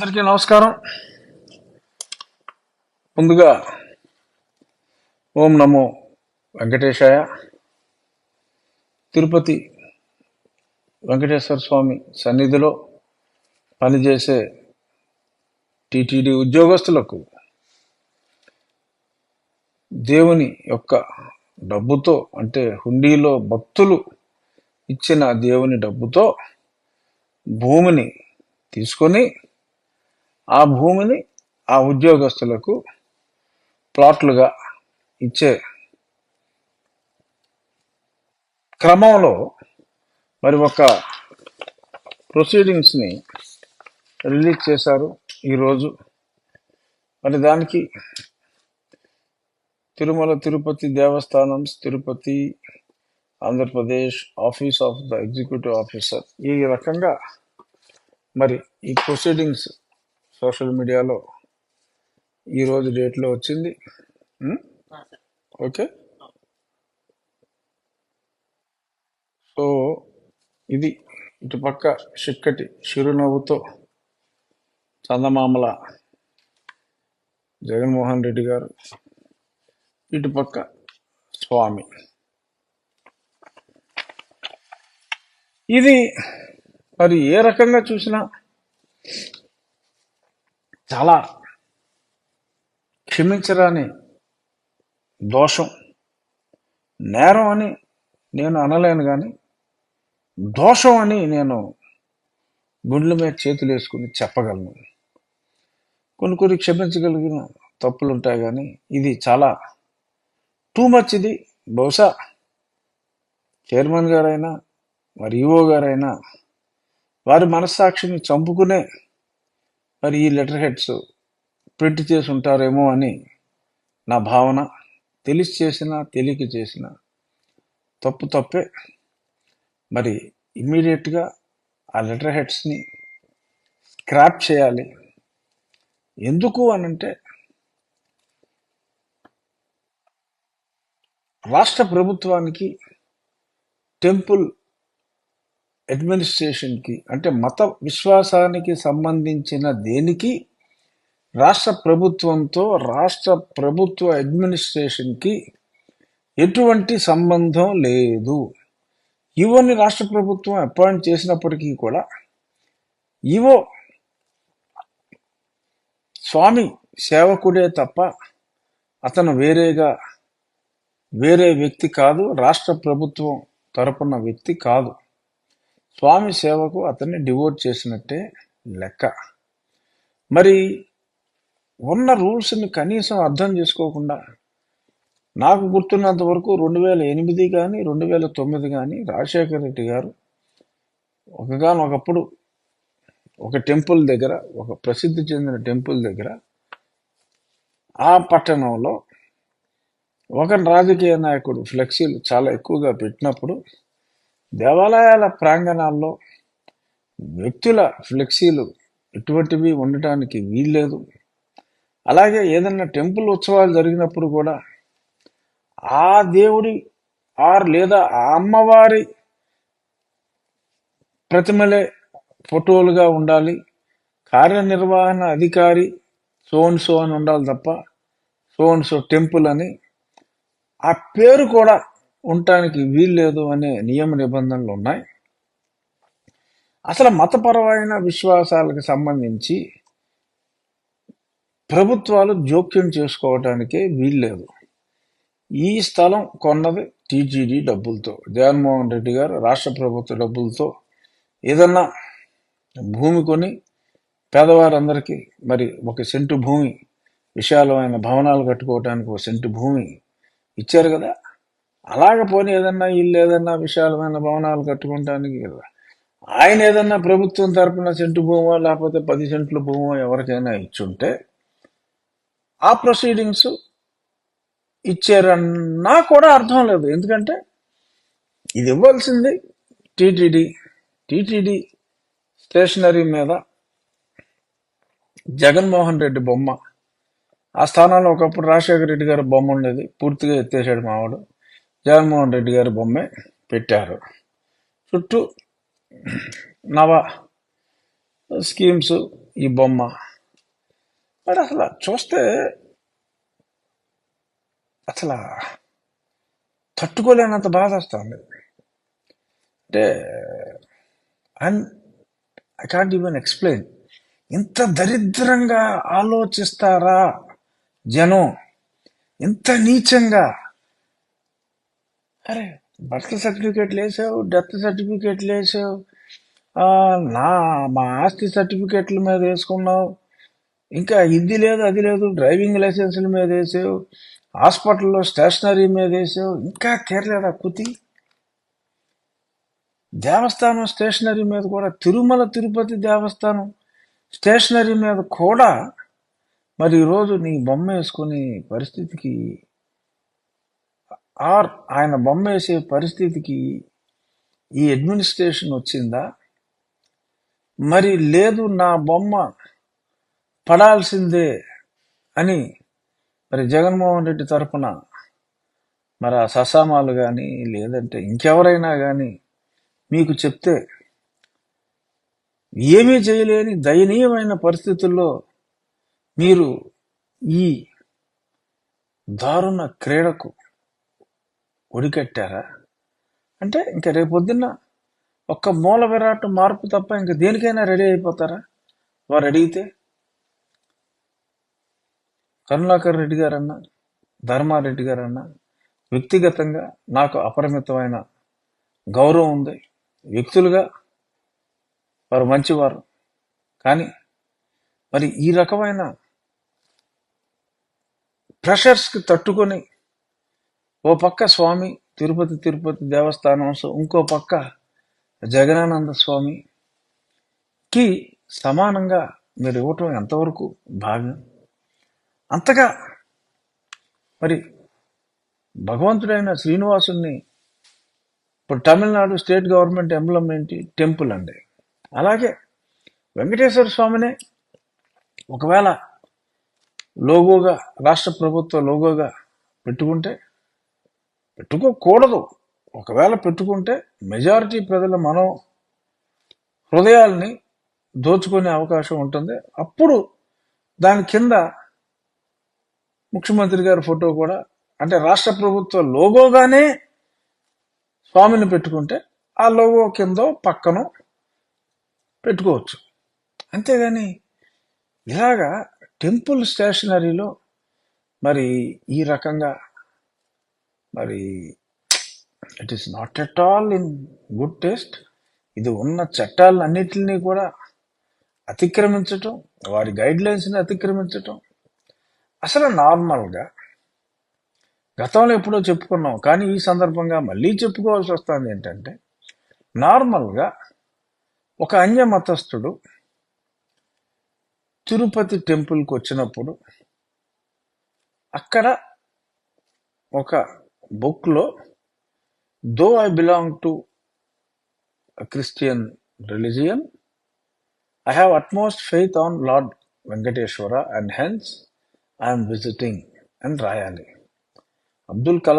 అందరికీ నమస్కారం. ముందుగా ఓం నమో వెంకటేశాయ. తిరుపతి వెంకటేశ్వర స్వామి సన్నిధిలో పనిచేసే టీటీడీ ఉద్యోగస్తులకు దేవుని యొక్క డబ్బుతో అంటే హుండీలో భక్తులు ఇచ్చిన దేవుని డబ్బుతో భూమిని తీసుకొని ఆ భూమిని ఆ ఉద్యోగస్తులకు ప్లాట్లుగా ఇచ్చే క్రమంలో మరి ఒక ప్రొసీడింగ్స్ని రిలీజ్ చేశారు ఈరోజు. మరి దానికి Tirumala Tirupati Devasthanam Tirupati Andhra Pradesh office of the executive officer ఈ రకంగా మరి ఈ ప్రొసీడింగ్స్ సోషల్ మీడియాలో ఈ రోజు డేట్లో వచ్చింది? ఓకే? సో ఇది ఇటుపక్క చిక్కటి చిరునవ్వుతో చందమామల జగన్మోహన్ రెడ్డి గారు ఇటుపక్క స్వామి. ఇది మరి ఏ రకంగా చూసినా చాలా క్షమించరాని దోషం. నేరం అని నేను అనలేను కానీ దోషం అని నేను గుండెల మీద చేతులు వేసుకుని చెప్పగలను. కొన్ని కొన్ని క్షమించగలిగిన తప్పులు ఉంటాయి కానీ ఇది చాలా టూ మచ్ ఇది. బహుశా చైర్మన్ గారైనా మరి ఈఓ గారైనా వారి మనస్సాక్షిని చంపుకునే మరి ఈ లెటర్ హెడ్స్ ప్రింట్ చేసి ఉంటారేమో అని నా భావన తెలిసి చేసిన తెలియక చేసిన తప్పు తప్పే. మరి ఇమ్మీడియట్గా ఆ లెటర్ హెడ్స్ని స్క్రాప్ చేయాలి. ఎందుకు అనంటే రాష్ట్ర ప్రభుత్వానికి టెంపుల్ అడ్మినిస్ట్రేషన్కి అంటే మత విశ్వాసానికి సంబంధించిన దేనికి? రాష్ట్ర ప్రభుత్వంతో రాష్ట్ర ప్రభుత్వ అడ్మినిస్ట్రేషన్కి ఎటువంటి సంబంధం లేదు. ఈవోని రాష్ట్ర ప్రభుత్వం అపాయింట్ చేసినప్పటికీ కూడా ఈవో స్వామి సేవకుడే తప్ప అతను వేరేగా వేరే వ్యక్తి కాదు రాష్ట్ర ప్రభుత్వం తరపున వ్యక్తి కాదు. స్వామి సేవకు అతన్ని డివోట్ చేసినట్టే లెక్క. మరి ఉన్న రూల్స్ని కనీసం అర్థం చేసుకోకుండా నాకు గుర్తున్నంత వరకు రెండు వేల ఎనిమిది కానీ రెండు వేల తొమ్మిది కానీ రాజశేఖర రెడ్డి గారు ఒకగానొకప్పుడు ఒక టెంపుల్ దగ్గర ఒక ప్రసిద్ధి చెందిన టెంపుల్ దగ్గర ఆ పట్టణంలో ఒక రాజకీయ నాయకుడు ఫ్లెక్సీలు చాలా ఎక్కువగా పెట్టినప్పుడు దేవాలయాల ప్రాంగణాల్లో వ్యక్తుల ఫ్లెక్సీలు ఎటువంటివి ఉండటానికి వీల్లేదు. అలాగే ఏదన్నా టెంపుల్ ఉత్సవాలు జరిగినప్పుడు కూడా ఆ దేవుడి ఆర్ లేదా ఆ అమ్మవారి ప్రతిమలే ఫోటోలుగా ఉండాలి. కార్యనిర్వహణ అధికారి సోన్ సో అని ఉండాలి తప్ప సోన్ సో టెంపుల్ అని ఆ పేరు కూడా ఉండటానికి వీల్లేదు అనే నియమ నిబంధనలు ఉన్నాయి. అసలు మతపరమైన విశ్వాసాలకు సంబంధించి ప్రభుత్వాలు జోక్యం చేసుకోవటానికే వీల్లేదు. ఈ స్థలం కొన్నది టీజీడీ డబ్బులతో. జగన్మోహన్ రెడ్డి గారు రాష్ట్ర ప్రభుత్వ డబ్బులతో ఏదన్నా భూమి కొని పేదవారందరికీ మరి ఒక సెంటు భూమి విశాలమైన భవనాలు కట్టుకోవటానికి ఒక సెంటు భూమి ఇచ్చారు కదా అలాగ పోనీ ఏదన్నా ఇల్లు ఏదన్నా విశాలమైన భవనాలు కట్టుకోవటానికి కదా. ఆయన ఏదన్నా ప్రభుత్వం తరపున సెంటు భూమో లేకపోతే పది సెంట్ల భూమో ఎవరికైనా ఇచ్చుంటే ఆ ప్రొసీడింగ్స్ ఇచ్చారన్నా కూడా అర్థం లేదు. ఎందుకంటే ఇది ఇవ్వాల్సింది టీటీడీ. టీటీడీ స్టేషనరీ మీద జగన్మోహన్ రెడ్డి బొమ్మ. ఆ స్థానంలో ఒకప్పుడు రాజశేఖర రెడ్డి గారి బొమ్మ ఉండేది. పూర్తిగా ఎత్తేసాడు మావాడు. జగన్మోహన్ రెడ్డి గారి బొమ్మే పెట్టారు. చుట్టూ నవ స్కీమ్స్ ఈ బొమ్మ. మరి అసలు చూస్తే అసలు తట్టుకోలేనంత బాధ వస్తుంది. అంటే and I can't even explain ఇంత దరిద్రంగా ఆలోచిస్తారా జనం? ఇంత నీచంగా అరే బర్త్ సర్టిఫికేట్ లేసావు డెత్ సర్టిఫికేట్ లేసావు. నా మా ఆస్తి సర్టిఫికేట్ల మీద వేసుకున్నావు. ఇంకా ఇది లేదు అది లేదు డ్రైవింగ్ లైసెన్సుల మీద వేసావు. హాస్పిటల్లో స్టేషనరీ మీద వేసావు. ఇంకా తీరలేదా కుతి? దేవస్థానం స్టేషనరీ మీద కూడా తిరుమల తిరుపతి దేవస్థానం స్టేషనరీ మీద కూడా మరి ఈరోజు నీ బొమ్మ వేసుకునే పరిస్థితికి ఆర్ ఆయన బొమ్మ వేసే పరిస్థితికి ఈ అడ్మినిస్ట్రేషన్ వచ్చిందా? మరి లేదు నా బొమ్మ పడాల్సిందే అని మరి జగన్మోహన్ రెడ్డి తరఫున మరి ఆ ససామాలు కానీ లేదంటే ఇంకెవరైనా కానీ మీకు చెప్తే ఏమీ చేయలేని దయనీయమైన పరిస్థితుల్లో మీరు ఈ దారుణ క్రీడకు ఒడికట్టారా అంటే ఇంకా రేపొద్దున్న ఒక్క మూల విరాట్ మార్పు తప్ప ఇంకా దేనికైనా రెడీ అయిపోతారా? వారు అడిగితే కరుణాకర్ రెడ్డి గారన్నా ధర్మారెడ్డి గారన్నా వ్యక్తిగతంగా నాకు అపరిమితమైన గౌరవం ఉంది. వ్యక్తులుగా వారు మంచివారు. కానీ మరి ఈ రకమైన ప్రెషర్స్కి తట్టుకొని ఓ పక్క స్వామి తిరుపతి తిరుపతి దేవస్థానం ఇంకో పక్క జగనానంద స్వామికి సమానంగా మీరు ఇవ్వటం ఎంతవరకు భావ్యం అంతగా మరి భగవంతుడైన శ్రీనివాసుని ఇప్పుడు తమిళనాడు స్టేట్ గవర్నమెంట్ ఎంబ్లం ఏంటి? టెంపుల్ అండి. అలాగే వెంకటేశ్వర స్వామినే ఒకవేళ లోగోగా రాష్ట్ర ప్రభుత్వ లోగోగా పెట్టుకుంటే పెట్టుకోకూడదు. ఒకవేళ పెట్టుకుంటే మెజారిటీ ప్రజల మనో హృదయాల్ని దోచుకునే అవకాశం ఉంటుంది. అప్పుడు దాని కింద ముఖ్యమంత్రి గారి ఫోటో కూడా అంటే రాష్ట్ర ప్రభుత్వ లోగోగానే స్వామిని పెట్టుకుంటే ఆ లోగో కింద పక్కన పెట్టుకోవచ్చు. అంతేగాని ఇలాగా టెంపుల్ స్టేషనరీలో మరి ఈ రకంగా మరి it is not at all in good taste ఇది ఉన్న చట్టాలన్నిటిని కూడా అతిక్రమించటం వారి గైడ్లైన్స్ని అతిక్రమించటం అసలు నార్మల్గా గతంలో ఎప్పుడో చెప్పుకున్నాం. కానీ ఈ సందర్భంగా మళ్ళీ చెప్పుకోవాల్సి వస్తుంది ఏంటంటే నార్మల్గా ఒక అన్య మతస్థుడు తిరుపతి టెంపుల్కి వచ్చినప్పుడు అక్కడ ఒక booklo, though I belong to a Christian religion, I have utmost faith on Lord Venkateshwara and hence I am visiting and Rayali. Abdul Kalam